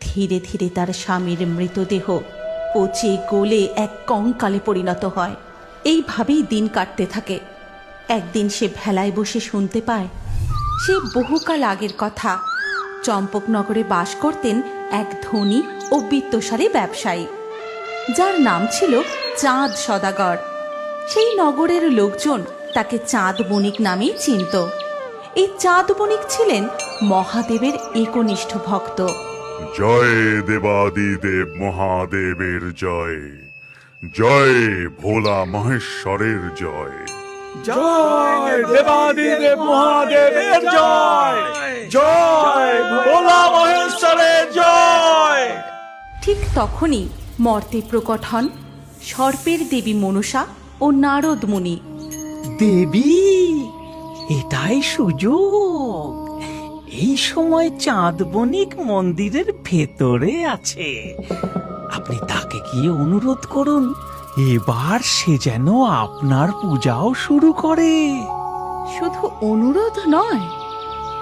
ধীরে ধীরে তার স্বামীর মৃতদেহ পচে গলে এক কঙ্কালে পরিণত হয়। এইভাবেই দিন কাটতে থাকে। একদিন সে ভেলায় বসে শুনতে পায়, সে বহুকাল আগের কথা। চম্পকনগরে বাস করতেন এক ধনী ও বিত্তশালী ব্যবসায়ী। যার নাম ছিল চাঁদ সদাগর। সেই নগরের লোকজন তাকে চাঁদ বণিক নামেই চিনত। এই চাঁদ বণিক ছিলেন মহাদেবের একনিষ্ঠ ভক্ত। জয় দেবাদিদেব মহাদেবের জয়। জয় ভোলা মহেশ্বরের জয়। জয় দেবাদিদেব মহাদেবের জয়। জয় ভোলা মহেশ্বরের জয়। ঠিক তখনই মর্তে প্রকট হন সর্পের দেবী মনসা ও নারদ মুনি। দেবী এটাই সুযোগ। এই সময় চাঁদ বণিক মন্দিরের ভেতরে আছে। আপনি তাকে গিয়ে অনুরোধ করুন, এবার সে যেন আপনার পূজাও শুরু করে। শুধু অনুরোধ নয়,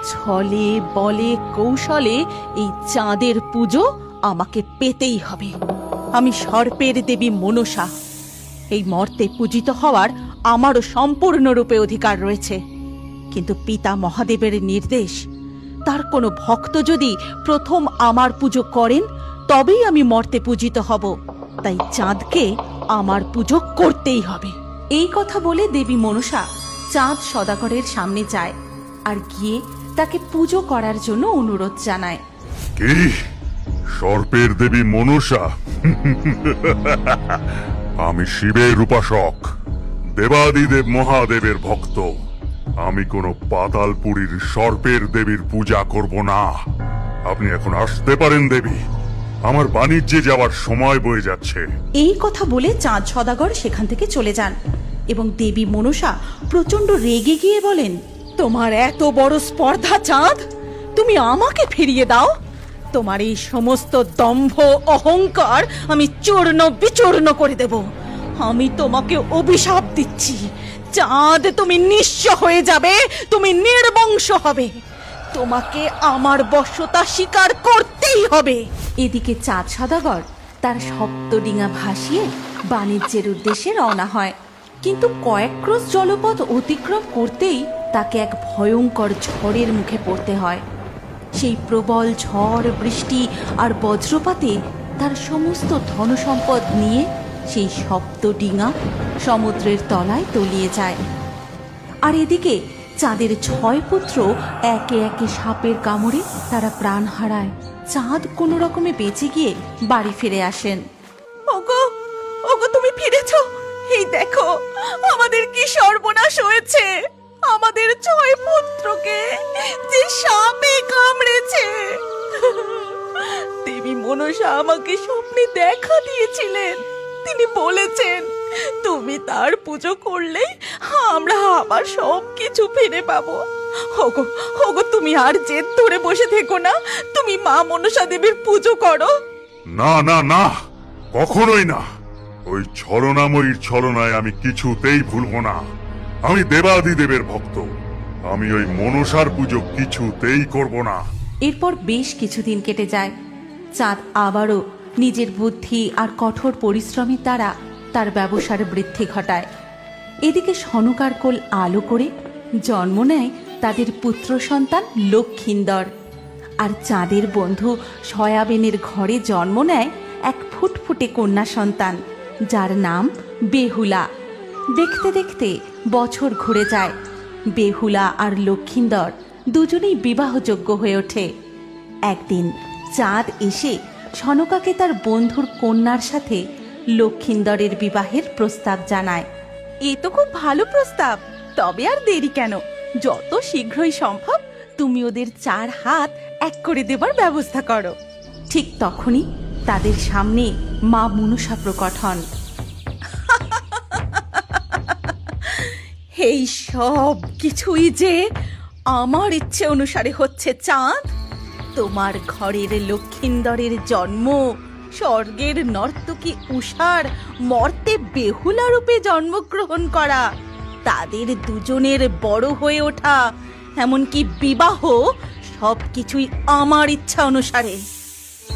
ছলে, বলে, কৌশলে এই চাঁদের পুজো আমাকে পেতেই হবে। আমি সর্পের দেবী মনসা। এই মর্তে পূজিত হওয়ার আমারও সম্পূর্ণরূপে অধিকার রয়েছে। কিন্তু পিতা মহাদেবের নির্দেশ তার কোনো ভক্ত যদি প্রথম আমার পুজো করেন, তবেই আমি মর্তে পূজিত হব। তাই চাঁদকে আমার পুজো করতেই হবে। এই কথা বলে দেবী মনসা চাঁদ সদাগরের সামনে যায় আর গিয়ে তাকে পুজো করার জন্য অনুরোধ জানায়। কি? সর্পের দেবী মনসা? আমি শিবের উপাসক, দেবাদিদেব মহাদেবের ভক্ত। আমি কোনো পাতালপুরীর সর্পের দেবীর পূজা করব না। আপনি এখন আসতে পারেন, দেবী। আমার বাণিজ্যে যাওয়ার সময় বয়ে যাচ্ছে। এই কথা বলে চাঁদ সদাগর সেখান থেকে চলে যান এবং দেবী মনসা প্রচণ্ড রেগে গিয়ে বলেন, তোমার এত বড় স্পর্ধা, চাঁদ? তুমি আমাকে ফিরিয়ে দাও। তোমার এই সমস্ত দম্ভ, অহংকার আমি চূর্ণ বিচূর্ণ করে দেব। আমি তোমাকে অভিশাপ দিচ্ছি। চাঁদ তুমি নিঃস্ব হয়ে যাবে, তুমি নির্বংশ হবে। তোমাকে আমার বশ্যতা স্বীকার করতেই হবে। এদিকে চাঁদ সদাগর তার সপ্তডিঙা ভাসিয়ে বাণিজ্যের উদ্দেশ্যে রওনা হয়। কিন্তু কয়েক ক্রোশ জলপথ অতিক্রম করতেই তাকে এক ভয়ঙ্কর ঝড়ের মুখে পড়তে হয়। সেই প্রবল ঝড়, বৃষ্টি আর বজ্রপাতে তার সমস্ত ধনসম্পদ নিয়ে সেই শব্দ ডিঙা সমুদ্রের তলায় তলিয়ে যায়। আর এদিকে চাঁদের ছয় পুত্র একে একে সাপের কামড়ে তারা প্রাণ হারায়। চাঁদ কোনো রকমে বেঁচে গিয়ে বাড়ি ফিরে আসেন। ওগো ওগো, তুমি ফিরেছো? এই দেখো, আমাদের কি সর্বনাশ হয়েছে? আমাদের ছয় পুত্রকে যে সাপে কামড়েছে। দেবী মনসা আমাকে স্বপ্নে দেখা দিয়েছিলেন। তিনি বলেছেন তুমি তার পুজো করলেই আমরা আবার সব কিছু ফিরে পাবো। হোগো হোগো তুমি আর জেদ ধরে বসে থেকো না। তুমি মা মনসা দেবীর পুজো করো। না না না কখনোই না। ওই ছলনাময়ীর ছলনায় আমি কিছুতেই ভুলবো না। আমি দেবাদিদেবের ভক্ত। আমি ওই মনসার পুজো কিছুতেই করব না। এরপর বেশ কিছুদিন কেটে যায়। চাঁদ আবারও নিজের বুদ্ধি আর কঠোর পরিশ্রমের দ্বারা তার ব্যবসার বৃদ্ধি ঘটায়। এদিকে সনকার কোল আলো করে জন্ম নেয় তাদের পুত্র সন্তান লক্ষিন্দর। আর চাঁদের বন্ধু সয়াবেনের ঘরে জন্ম নেয় এক ফুটফুটে কন্যা সন্তান, যার নাম বেহুলা। দেখতে দেখতে বছর ঘুরে যায়। বেহুলা আর লক্ষিন্দর দুজনেই বিবাহযোগ্য হয়ে ওঠে। একদিন চাঁদ এসে সনকাকে তার বন্ধুর কন্যার সাথে লক্ষিন্দরের বিবাহের প্রস্তাব জানায়। এ তো খুব ভালো প্রস্তাব। তবে আর দেরি কেন? যত শীঘ্রই সম্ভব তুমি ওদের চার হাত এক করে দেবার ব্যবস্থা করো। ঠিক তখনই তাদের সামনে মা মনসা প্রকট হন। এই সব কিছুই যে আমার ইচ্ছে অনুসারে হচ্ছে চাঁদ তোমার ঘরের লক্ষিন্দরের জন্ম। স্বর্গের নর্তকী উষার মর্তে বেহুলা রূপে জন্মগ্রহণ করা। তাদের দুজনের বড় হয়ে ওঠা, এমনকি বিবাহ সব কিছুই আমার ইচ্ছা অনুসারে।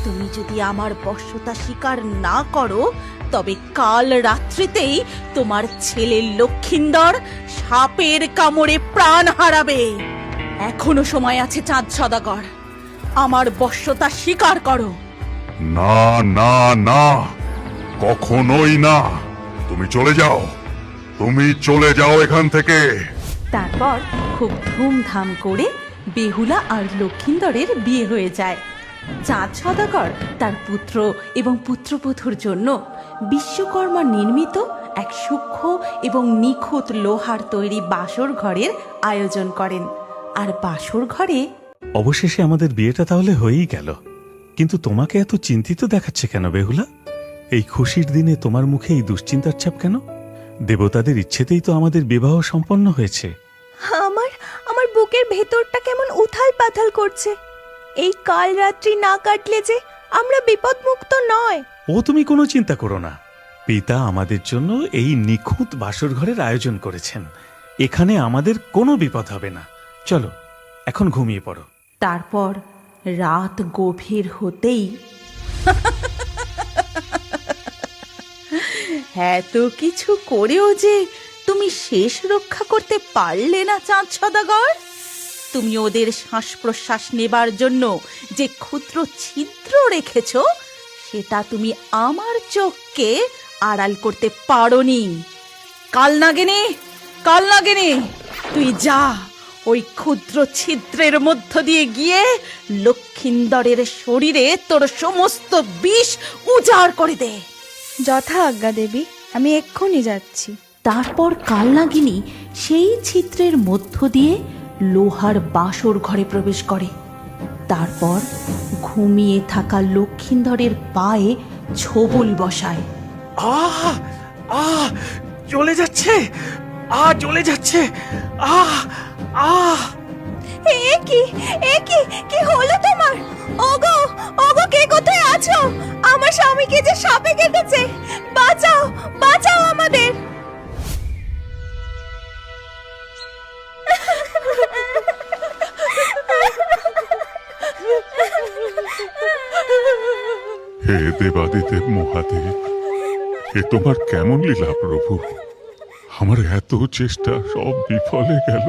তুমি যদি আমার বশ্যতা স্বীকার না করো, তবে কাল রাত্রিতেই তোমার ছেলে লক্ষিন্দর সাপের কামড়ে প্রাণ হারাবে। এখনও সময় আছে চাঁদ সদাগর। আমার বশ্যতা স্বীকার করো। না না না কখনোই না। তুমি চলে যাও। তুমি চলে যাও এখান থেকে। তারপর খুব ধুমধাম করে বেহুলা আর লক্ষিন্দরের বিয়ে হয়ে যায়। চাঁদ সদাগর তার পুত্র এবং পুত্রবধূর জন্য বিশ্বকর্মা নির্মিত এক সূক্ষ্ম এবং নিখুঁত লোহার তৈরি বাসর ঘরের আয়োজন করেন। আর বাসর ঘরে অবশেষে আমাদের বিয়েটা তাহলে হয়েই গেল। কিন্তু তোমাকে এত চিন্তিত দেখাচ্ছে কেন বেহুলা? এই খুশির দিনে তোমার মুখে এই দুশ্চিন্তার ছাপ কেন? দেবতাদের ইচ্ছেতেই তো আমাদের বিবাহ সম্পন্ন হয়েছে। আমার আমার বুকের ভেতরটা কেমন উথাল পাথাল করছে। এই কাল রাত্রি না কাটলে যে আমরা বিপদমুক্ত নয়। ও তুমি কোনো চিন্তা করো না। পিতা আমাদের জন্য এই নিখুঁত বাসর ঘরের আয়োজন করেছেন। এখানে আমাদের কোনো বিপদ হবে না। চলো এখন ঘুমিয়ে পড়ো। তারপর রাত গভীর হতেই এত কিছু করেও যে তুমি শেষ রক্ষা করতে পারলে না চাঁদ সদাগর। তুমি ওদের শ্বাস প্রশ্বাস নেবার জন্য যে ক্ষুদ্র ছিদ্র রেখেছ, সেটা তুমি আমার চোখকে আড়াল করতে পারোনি। কাল নাগিনী কাল নাগিনী, তুই যা। ওই ক্ষুদ্র ছিদ্রের মধ্য দিয়ে গিয়ে লক্ষিন্দরের শরীরে তোর সমস্ত বিষ উজাড় করে দে। যথা আজ্ঞা দেবী আমি এক্ষুনি যাচ্ছি। তারপর কালনাগিনী সেই ছিদ্রের মধ্য দিয়ে লোহার বাসর ঘরে প্রবেশ করে। তারপর ঘুমিয়ে থাকা লক্ষিন্দরের পায়ে ছোবল বসায়। আহ! আহ! চলে যাচ্ছে! আহ! চলে যাচ্ছে! আহ! আহ! এ কি এ কি কি হলো তোমার? ওগো ওগো কে কোথায় আছো? আমার স্বামীকে যে সাপে কেটেছে বাঁচাও বাঁচাও আমাদের। হে দেবাদিদেব মহাদেব এ তোমার কেমন লীলা প্রভু? আমার এত চেষ্টা সব বিফলে গেল।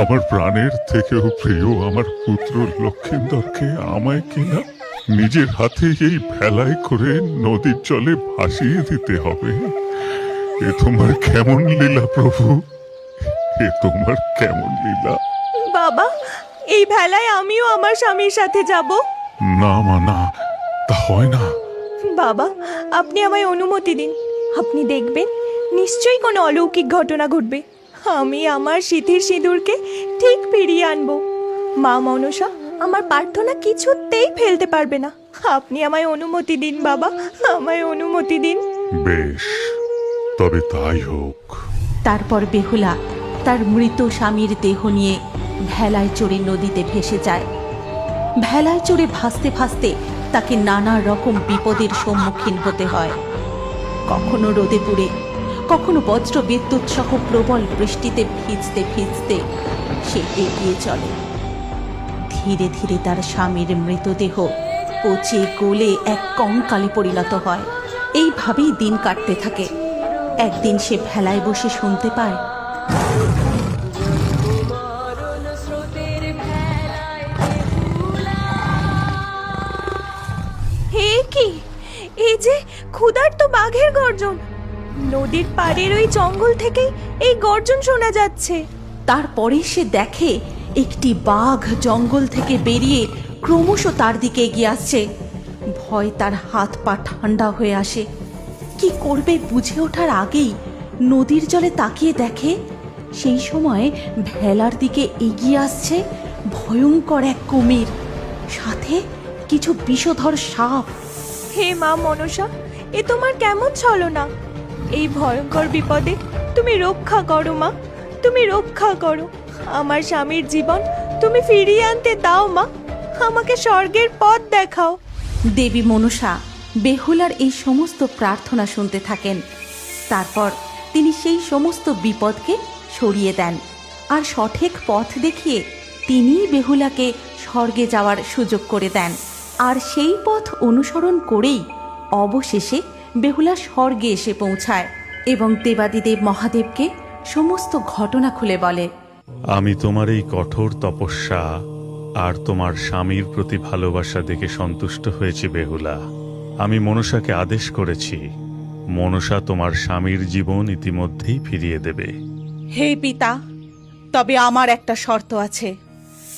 আমার প্রাণের থেকেও প্রিয় আমার পুত্র লক্ষিন্দরকে আমায় কিনা নিজের হাতে এই ভেলায় করে নদীর জলে ভাসিয়ে দিতে হবে। এ তোমার কেমন লীলা প্রভু? এ তোমার কেমন লীলা? বাবা এই ভেলায় আমিও আমার স্বামীর সাথে যাব। না মা না তা হয় না। বাবা আপনি আমায় অনুমতি দিন। আপনি দেখবেন নিশ্চয়ই কোনো অলৌকিক ঘটনা ঘটবে। আমি আমার সিথির সিঁদুরকে ঠিক ফিরিয়ে আনব। মা মনসা আমার প্রার্থনা কিছুতেই ফেলতে পারবে না। আপনি আমায় অনুমতি দিন বাবা আমায় অনুমতি দিন। বেশ তবে তাই হোক। তারপর বেহুলা তার মৃত স্বামীর দেহ নিয়ে ভেলায় চড়ে নদীতে ভেসে যায়। ভেলায় চড়ে ভাসতে ভাসতে তাকে নানা রকম বিপদের সম্মুখীন হতে হয়। কখনো রোদে পুড়ে কখনো বজ্র বিদ্যুৎ সহ প্রবল বৃষ্টিতে ভিজতে ভিজতে সে এগিয়ে চলে। ধীরে ধীরে তার স্বামীর মৃতদেহ পচে গলে এক কঙ্কালে পরিণত হয়। এইভাবেই দিন কাটতে থাকে। একদিন সে ভেলায় বসে শুনতে পায়, হে কি? এই যে ক্ষুধার্ত বাঘের গর্জন। নদীর পাড়ের ওই জঙ্গল থেকেই এই গর্জন শোনা যাচ্ছে। তারপরে সে দেখে একটি বাঘ জঙ্গল থেকে বেরিয়ে ক্রমশ তার দিকে এগিয়ে আসছে। ভয় তার হাত পা ঠান্ডা হয়ে আসে। কি করবে বুঝে ওঠার আগেই নদীর জলে তাকিয়ে দেখে সেই সময় ভেলার দিকে এগিয়ে আসছে ভয়ঙ্কর এক কুমির সাথে কিছু বিষধর সাপ। হে মা মনসা এ তোমার কেমন ছলনা? এই ভয়ঙ্কর বিপদে তুমি রক্ষা করো, মা। তুমি রক্ষা করো। আমার স্বামীর জীবন তুমি ফিরিয়ে আনতে দাও, মা। আমাকে স্বর্গের পথ দেখাও। দেবী মনসা বেহুলার এই সমস্ত প্রার্থনা শুনতে থাকেন। তারপর তিনি সেই সমস্ত বিপদকে সরিয়ে দেন আর সঠিক পথ দেখিয়ে তিনিই বেহুলাকে স্বর্গে যাওয়ার সুযোগ করে দেন। আর সেই পথ অনুসরণ করেই অবশেষে বেহুলা স্বর্গে এসে পৌঁছায় এবং দেবাদিদেব মহাদেবকে সমস্ত ঘটনা খুলে বলে। আমি তোমার এই কঠোর তপস্যা আর তোমার স্বামীর প্রতি ভালোবাসা দেখে সন্তুষ্ট হয়েছি বেহুলা। আমি মনসাকে আদেশ করেছি মনসা তোমার স্বামীর জীবন ইতিমধ্যেই ফিরিয়ে দেবে। হে পিতা তবে আমার একটা শর্ত আছে।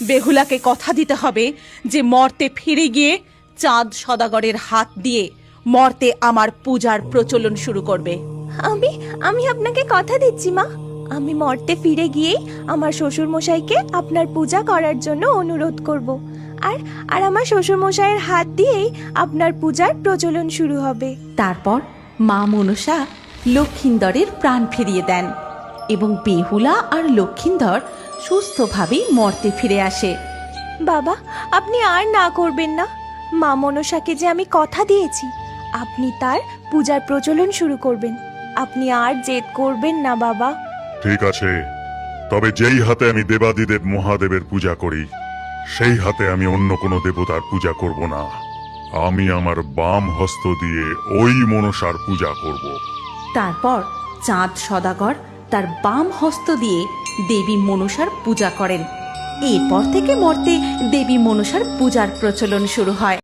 বেহুলাকে কথা দিতে হবে যে মর্তে ফিরে গিয়ে চাঁদ সদাগরের হাত দিয়ে মর্তে আমার পূজার প্রচলন শুরু করবে। আমি আমি আপনাকে কথা দিচ্ছি মা। আমি মর্তে ফিরে গিয়েই আমার শ্বশুর মশাইকে আপনার পূজা করার জন্য অনুরোধ করব। আর আর আমার শ্বশুর মশাইয়ের হাত দিয়েই আপনার পূজার প্রচলন শুরু হবে। তারপর মা মনসা লক্ষিন্দরের প্রাণ ফিরিয়ে দেন এবং বেহুলা আর লক্ষিন্দর সুস্থভাবেই মর্তে ফিরে আসে। বাবা আপনি আর না করবেন না। মা মনসাকে যে আমি কথা দিয়েছি আপনি তার পূজার প্রচলন শুরু করবেন। আপনি আর জেদ করবেন না বাবা। ঠিক আছে। তবে যেই হাতে আমি দেবাদিদেব মহাদেবের পূজা করি সেই হাতে আমি অন্য কোনো দেবতার পূজা করব না। আমি আমার বাম হস্ত দিয়ে ওই মনসার পূজা করব। তারপর চাঁদ সদাগর তার বাম হস্ত দিয়ে দেবী মনসার পূজা করেন। এরপর থেকে মর্তে দেবী মনসার পূজার প্রচলন শুরু হয়।